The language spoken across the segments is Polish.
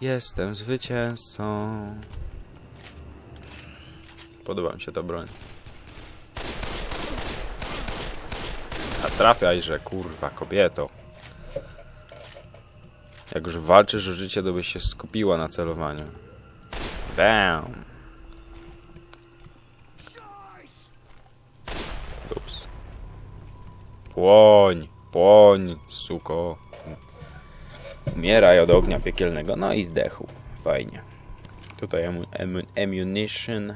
Jestem zwycięzcą. Podoba mi się ta broń. A trafiajże, kurwa, kobieto. Jak już walczysz o życie, to byś się skupiła na celowaniu. Bam! Ups. Płoń, płoń, suko. Umieraj od ognia piekielnego. No i zdechł. Fajnie. Tutaj ammunition.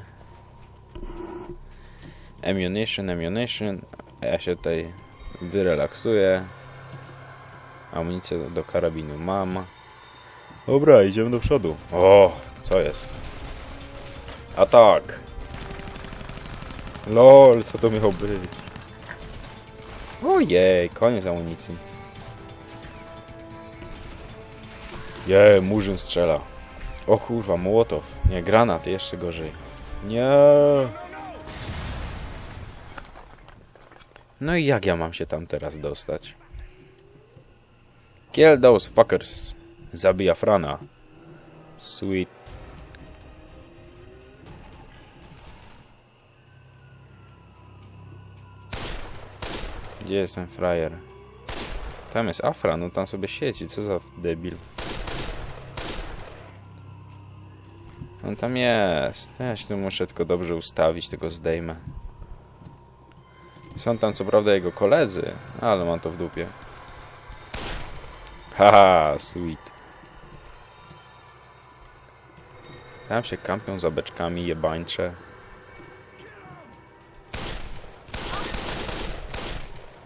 Ammunition, ammunition. Ja się tutaj wyrelaksuję. Amunicję do, do karabinu mam. Dobra, idziemy do przodu. O, co jest? Atak! LOL, co to miało być? Ojej, koniec amunicji. Je, murzyn strzela. O kurwa, mołotow. Nie, granat, jeszcze gorzej. Nie. No i jak ja mam się tam teraz dostać? Kill those fuckers. Zabija Frana. Sweet. Gdzie jest ten frajer? Tam jest Afra, no tam sobie siedzi, co za debil. On tam jest. Ja się tu muszę tylko dobrze ustawić, tylko zdejmę. Są tam co prawda jego koledzy, ale mam to w dupie. Haha, sweet. Tam się kampią za beczkami jebańcze.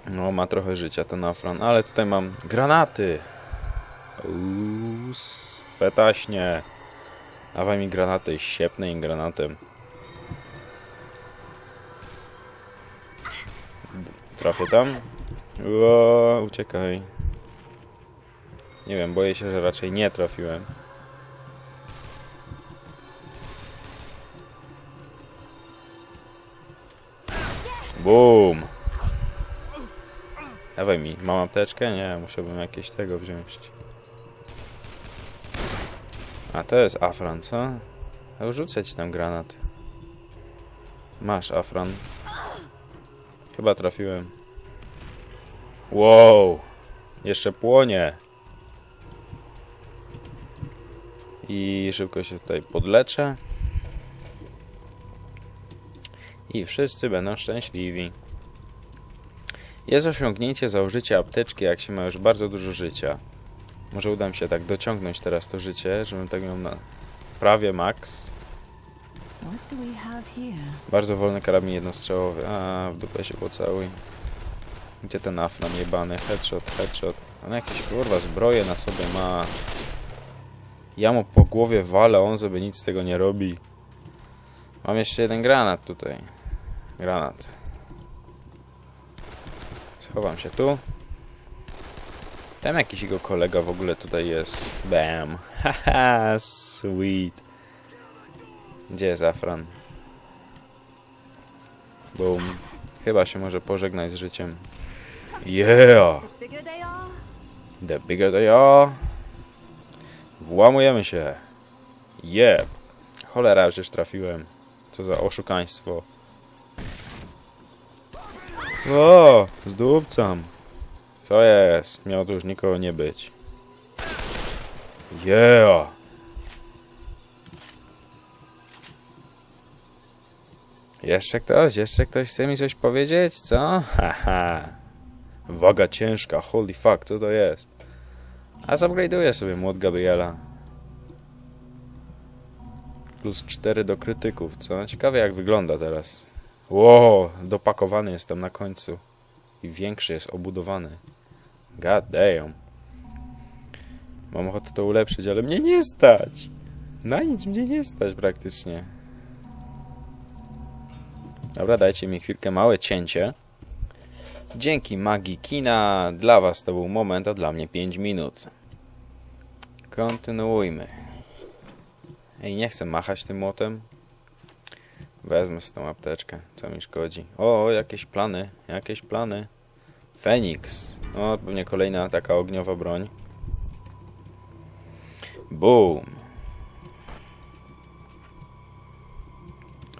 No, ma trochę życia ten Afran, ale tutaj mam granaty. Uuu, fetaśnie. Dawaj mi granaty, siepnę im granatem. Trafię tam? Ło, uciekaj. Nie wiem, boję się, że raczej nie trafiłem. Boom! Dawaj mi, mam apteczkę? Nie, musiałbym jakieś tego wziąć. A to jest Afran, co? Rzucę ci tam granat. Masz Afran. Chyba trafiłem. Wow! Jeszcze płonie. I szybko się tutaj podleczę. I wszyscy będą szczęśliwi. Jest osiągnięcie założycia apteczki, jak się ma już bardzo dużo życia. Może uda mi się tak dociągnąć teraz to życie, żebym tak miał na prawie max. Bardzo wolny karabin jednostrzałowy. A, w dupę się pocałuj. Gdzie ten afran jebany? Headshot, headshot. On jakieś kurwa zbroje na sobie ma. Ja mu po głowie walę, on sobie nic z tego nie robi. Mam jeszcze jeden granat tutaj. Granat. Schowam się tu. Tam jakiś jego kolega w ogóle tutaj jest. Bam. Haha, sweet. Gdzie jest Afran? Boom. Chyba się może pożegnać z życiem. Yeah! The bigger they are. Włamujemy się. Yeah. Cholera, już trafiłem. Co za oszukaństwo. O, zdupcam. Co jest? Miało tu już nikogo nie być. Yeah. Jeszcze ktoś? Jeszcze ktoś chce mi coś powiedzieć? Co? Haha. Waga ciężka, holy fuck, co to jest? A zupgrade'uję sobie młot Gabriela. Plus 4 do krytyków, co? Ciekawe jak wygląda teraz. Wow, dopakowany jest tam na końcu. I większy jest, obudowany. God damn. Mam ochotę to ulepszyć, ale mnie nie stać. Na nic mnie nie stać praktycznie. Dobra, dajcie mi chwilkę małe cięcie. Dzięki magii kina dla was to był moment, a dla mnie 5 minut. Kontynuujmy. Ej, nie chcę machać tym młotem. Wezmę z tą apteczkę, co mi szkodzi. O, jakieś plany, jakieś plany. Feniks. O, pewnie kolejna taka ogniowa broń. Boom.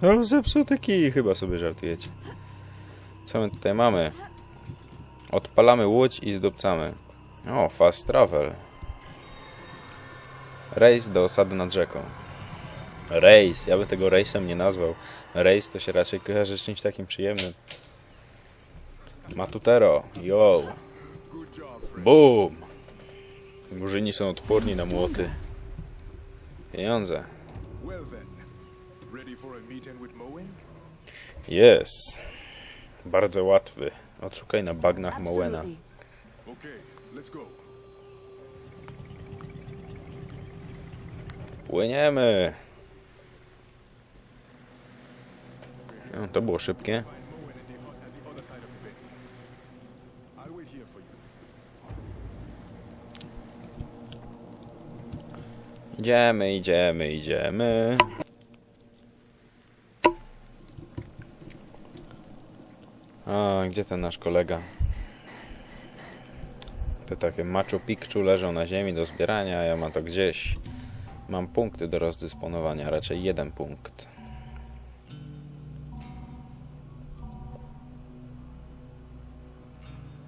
O, zepsuty kij, chyba sobie żartujecie. Co my tutaj mamy? Odpalamy łódź i zdupcamy. O, fast travel. Rejs do osady nad rzeką. Rejs, ja bym tego rejsem nie nazwał. Rejs to się raczej kojarzy z czymś takim przyjemnym. Matutero, yo. Boom. Murzyni są odporni na młoty. Pieniądze. Jest. Bardzo łatwy. Odszukaj na bagnach go. Płyniemy. No, to było szybkie. Idziemy, idziemy, idziemy. A, gdzie ten nasz kolega? Te takie Machu Picchu leżą na ziemi do zbierania, a ja mam to gdzieś. Mam punkty do rozdysponowania, raczej jeden punkt.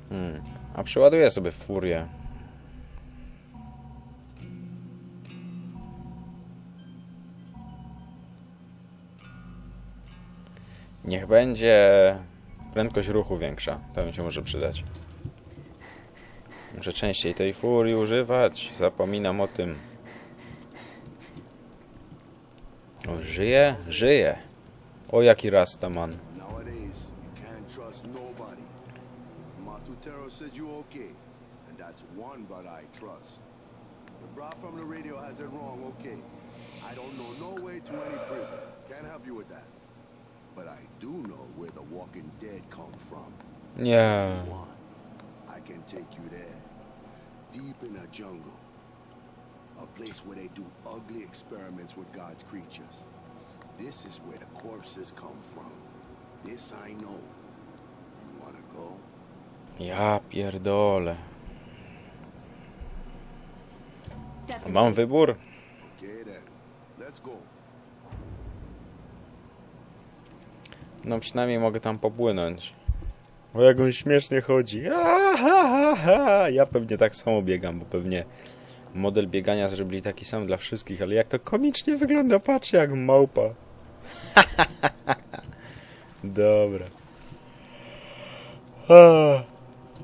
Hmm. A przeładuję sobie furię. Niech będzie prędkość ruchu większa. To mi się może przydać. Muszę częściej tej furii używać. Zapominam o tym. O, żyje? Żyje. O, jaki rastaman. I okay. I don't know no way to any prison. Can't help you with that. But I do know where the walking dead come from. Nie. One, I can take you there. Deep in a jungle. A place where they do ugly experiments with God's creatures. This is where the corpses come from. This I know. You wanna go? Ja pierdolę. Definitely. Mam wybór? Okay then. Let's go. No przynajmniej mogę tam popłynąć. O jak on śmiesznie chodzi. Ja pewnie tak samo biegam, bo pewnie model biegania zrobili taki sam dla wszystkich, ale jak to komicznie wygląda, patrzcie jak małpa. Dobra.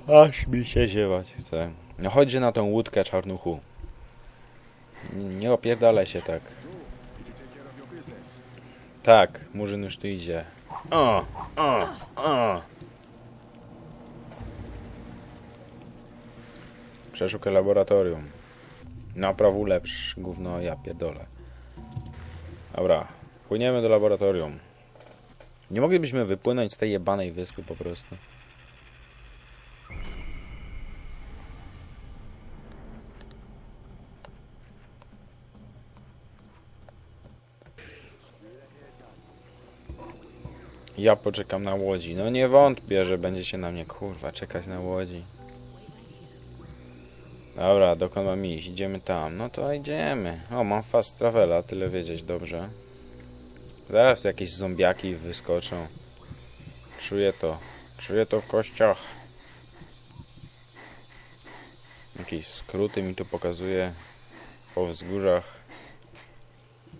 Aż mi się ziewać chce. No chodźże na tą łódkę czarnuchu. Nie opierdalaj się tak. Tak, Murzyn już tu idzie. O, o, o. Przeszukaj laboratorium. Napraw ulepsz, gówno, ja pierdolę. Dobra, płyniemy do laboratorium. Nie moglibyśmy wypłynąć z tej jebanej wyspy po prostu. Ja poczekam na łodzi. No nie wątpię, że będziecie na mnie kurwa czekać na łodzi. Dobra, dokąd mam iść? Idziemy tam. No to idziemy. O, mam fast travela, tyle wiedzieć dobrze. Zaraz tu jakieś zombiaki wyskoczą. Czuję to. Czuję to w kościach. Jakieś skróty mi tu pokazuje po wzgórzach.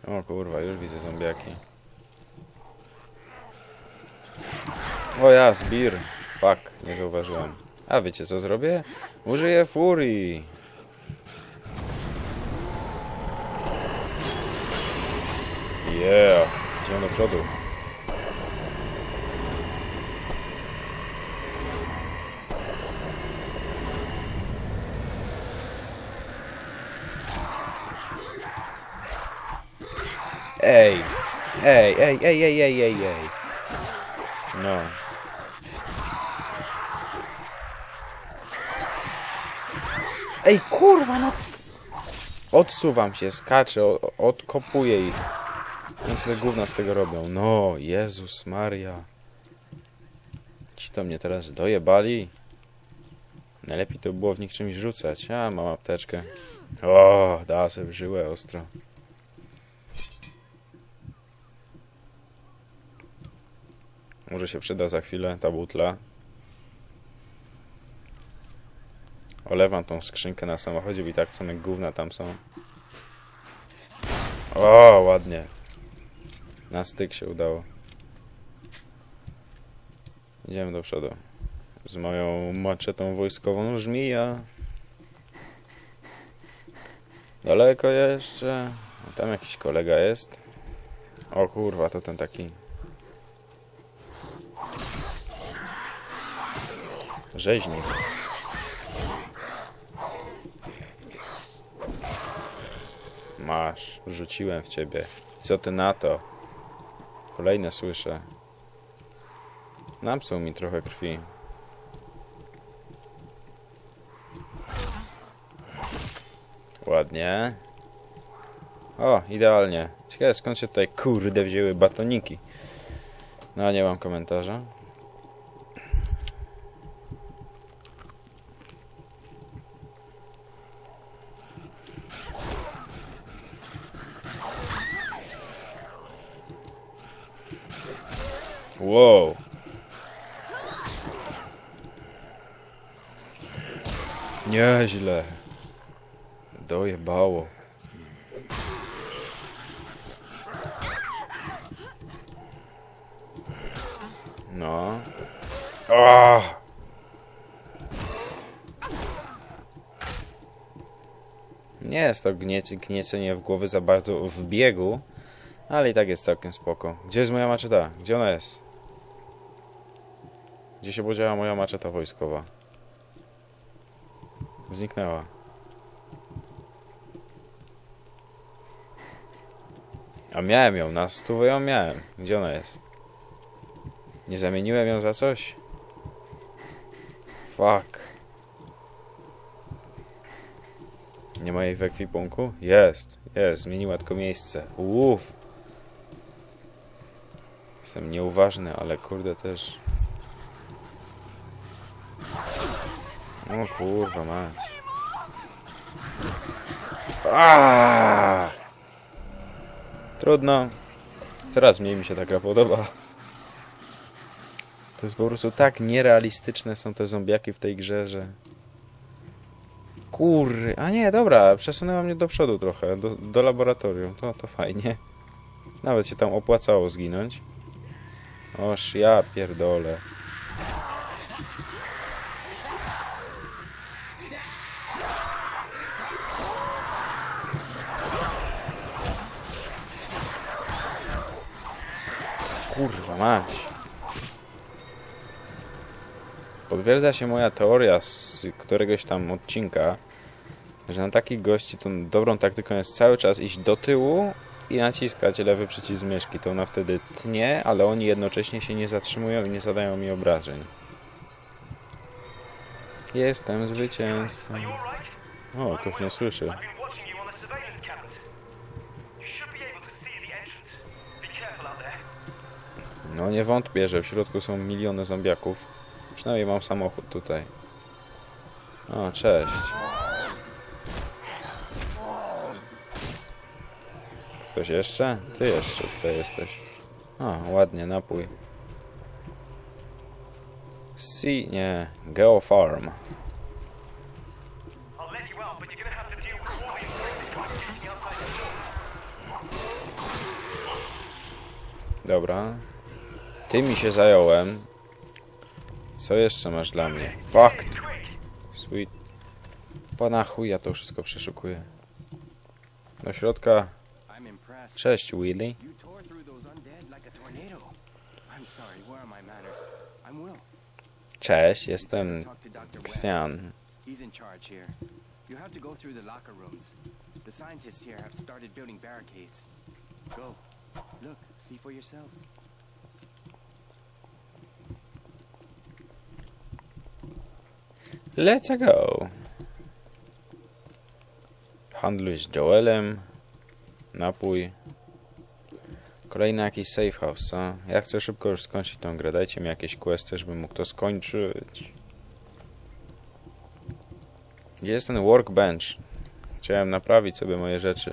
O kurwa, już widzę zombiaki. O ja, zbir. Fuck, nie zauważyłem. A wiecie co zrobię? Użyję furii. Yeah. Idziemy do przodu. Ej, ej, ej, ej, ej, ej, ej, ej. No. Ej, kurwa, no. Odsuwam się, skaczę, odkopuję ich. Oni sobie gówna z tego robią. No, Jezus Maria. Ci to mnie teraz dojebali. Najlepiej to było w nich czymś rzucać. A, mam apteczkę. O, da sobie żyłę ostro. Może się przyda za chwilę ta butla. Olewam tą skrzynkę na samochodzie, bo i tak same gówna tam są. O, ładnie. Na styk się udało. Idziemy do przodu. Z moją maczetą wojskową żmija. Daleko jeszcze. Tam jakiś kolega jest. O kurwa, to ten taki. Rzeźnik. Masz, rzuciłem w ciebie. Co ty na to? Kolejne słyszę. Napsuł mi trochę krwi. Ładnie. O, idealnie. Ciekawe skąd się tutaj kurde wzięły batoniki. No, nie mam komentarza. Wow. Nieźle. Dojebało. No. Ah! Nie jest to gniecenie w głowy za bardzo w biegu, ale i tak jest całkiem spoko. Gdzie jest moja maczeta? Gdzie ona jest? Gdzie się podziała moja maczeta wojskowa? Zniknęła. A miałem ją, na stówę ją miałem. Gdzie ona jest? Nie zamieniłem ją za coś? Fuck. Nie ma jej w ekwipunku? Jest, jest, zmieniła tylko miejsce. Uff. Jestem nieuważny, ale kurde też. O kurwa mać. Aaaa! Trudno. Coraz mniej mi się ta gra podoba. To jest po prostu tak nierealistyczne są te zombiaki w tej grze, że... Kurry, a nie, dobra, przesunęła mnie do przodu trochę, do, do laboratorium, to, to fajnie. Nawet się tam opłacało zginąć. Oż ja pierdolę. Kurwa mać. Potwierdza się moja teoria z któregoś tam odcinka, że na takich gości to dobrą taktyką jest cały czas iść do tyłu i naciskać lewy przycisk myszki. To ona wtedy tnie, ale oni jednocześnie się nie zatrzymują i nie zadają mi obrażeń. Jestem zwycięzcą. O, ktoś nie słyszy. No nie wątpię, że w środku są miliony zombiaków. Przynajmniej mam samochód tutaj. O, cześć. Ktoś jeszcze? Ty jeszcze tutaj jesteś. O, ładnie, napój. Si, nie, Geofarm. Dobra. Tymi się zająłem. Co jeszcze masz dla mnie? Fakt. Sweet. Pana chuj, ja to wszystko przeszukuję. Do środka. Cześć, Willy. Cześć, jestem. Xian. Go. Look, see for yourselves. Let's go. Handluj z Joelem. Napój. Kolejny jakiś safe house, co? Ja chcę szybko już skończyć tą grę. Dajcie mi jakieś questy, żebym mógł to skończyć. Gdzie jest ten workbench? Chciałem naprawić sobie moje rzeczy.